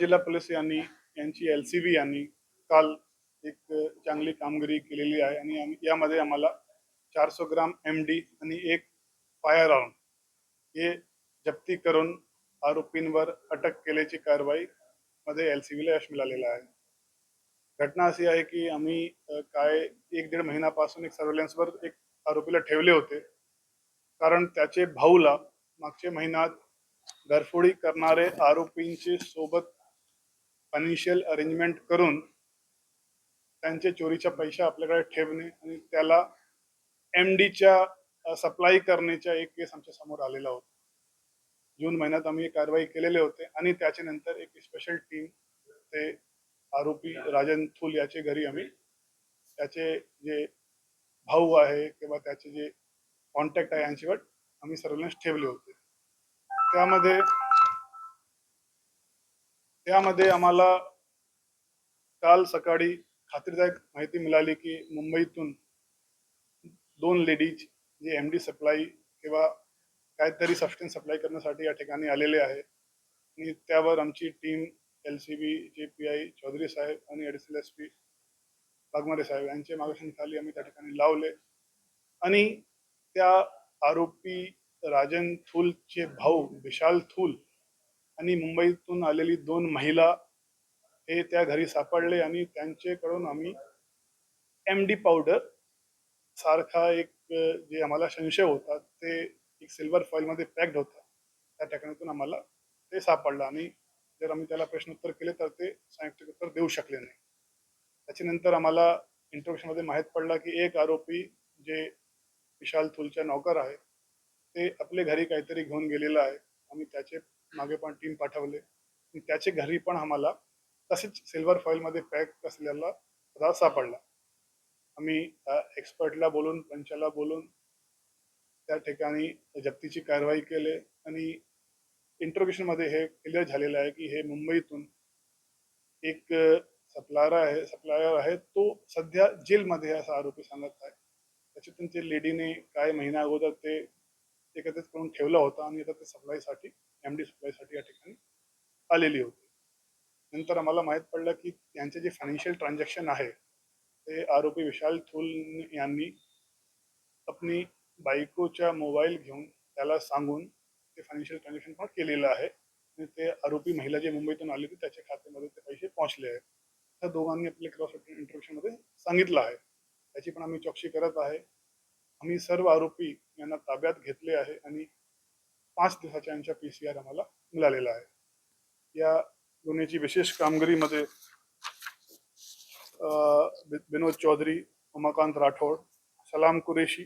जिल्हा पोलीस यांनी यांची एल सी बी यांनी काल एक चांगली कामगिरी केलेली आहे आणि आम्ही- यामध्ये आम्हाला चारशे ग्राम एम डी आणि एक फायर राऊंड हे जप्ती करून आरोपींवर अटक केल्याची कारवाई मध्ये एल सी बीला यश मिळालेलं आहे. घटना अशी आहे की आम्ही काय एक दीड महिन्यापासून एक सर्वेलन्सवर एक आरोपीला ठेवले होते. कारण त्याचे भाऊला मागच्या महिन्यात घरफोडी करणारे आरोपींचे सोबत फायनान्शियल अरेंजमेंट करून त्यांचे चोरीच्या पैसे आपल्याकडे ठेवणे आणि त्याला एम डीच्या सप्लाय करण्याचा एक केस आमच्यासमोर आलेला होता. जून महिन्यात आम्ही कारवाई केलेले होते आणि त्याच्यानंतर एक स्पेशल टीम ते आरोपी राजन थुल याचे घरी आम्ही त्याचे जे भाऊ आहे किंवा त्याचे जे कॉन्टॅक्ट आहे यांच्यावर आम्ही सर्वेलन्स ठेवले होते. त्यामध्ये त्यामध्ये आम्हाला काल सकाळी खात्रीदायक माहिती मिळाली की मुंबईतून दोन लेडीज जे एम डी सप्लाय किंवा काहीतरी सबस्टन्स सप्लाय करण्यासाठी या ठिकाणी आलेले आहे. आणि त्यावर आमची team L C B J P I Chaudhari साहेब आणि एडिशनल एस पी वाघमारे साहेब यांच्या मार्गदर्शनाखाली आम्ही त्या ठिकाणी लावले. आणि त्या आरोपी राजन थूलचे भाऊ विशाल थूल आणि मुंबईतून आलेली दोन महिला हे त्या घरी सापडले आणि त्यांच्याकडून आम्ही एम डी पावडर सारखा एक जे आम्हाला संशय होता ते एक सिल्वर फॉईलमध्ये पॅक्ड होता. त्या ठिकाणातून आम्हाला ते सापडलं आणि जर आम्ही त्याला प्रश्नोत्तर केले तर ते सायंटिफिक उत्तर देऊ शकले नाही. त्याच्यानंतर आम्हाला इंट्रोडक्शनमध्ये माहीत पडला की एक आरोपी जे विशाल थुलच्या नौकर आहे ते आपले घरी काहीतरी घेऊन गेलेलं आहे. आम्ही त्याचे मागे पण टीम पाठवले. त्याचे घरी पण आम्हाला तसेच सिल्वर फॉईलमध्ये पॅक असलेला पदार्थ सापडला. आम्ही एक्सपर्टला बोलून पंचाला बोलून त्या ठिकाणी जप्तीची कारवाई केली आणि इंट्रोगेशनमध्ये हे क्लिअर झालेलं आहे की हे मुंबईतून एक सप्लायर आहे सप्लायर आहे तो सध्या जेलमध्ये असा आरोपी सांगत आहे. त्याच्यातून ते लेडीने काही महिन्या अगोदर ते एकत्रित करून ठेवला होता आणि आता ते सप्लायसाठी एम डी सप्लायसाठी या ठिकाणी आलेली होती. नंतर आम्हाला माहीत पडलं की त्यांचे जे फायनान्शियल ट्रान्झॅक्शन आहे ते आरोपी विशाल थूल यांनी आपली बायकोच्या मोबाईल घेऊन त्याला सांगून ते फायनान्शियल ट्रान्झॅक्शन पण केलेलं आहे. आणि ते आरोपी महिला जे मुंबईतून आली होती त्याच्या खात्यामध्ये ते पैसे पोहोचले आहेत. त्या दोघांनी आपले क्रॉस इंट्रोडक्शनमध्ये सांगितलं आहे. त्याची पण आम्ही चौकशी करत आहे. आम्ही सर्व आरोपी यांना ताब्यात घेतले आहे आणि पाच दिवसाच्या यांच्या पी सी आर आम्हाला मिळालेला आहे. या गुन्ह्याची विशेष कामगिरीमध्ये अं, विनोद चौधरी उमाकांत राठोड सलाम कुरेशी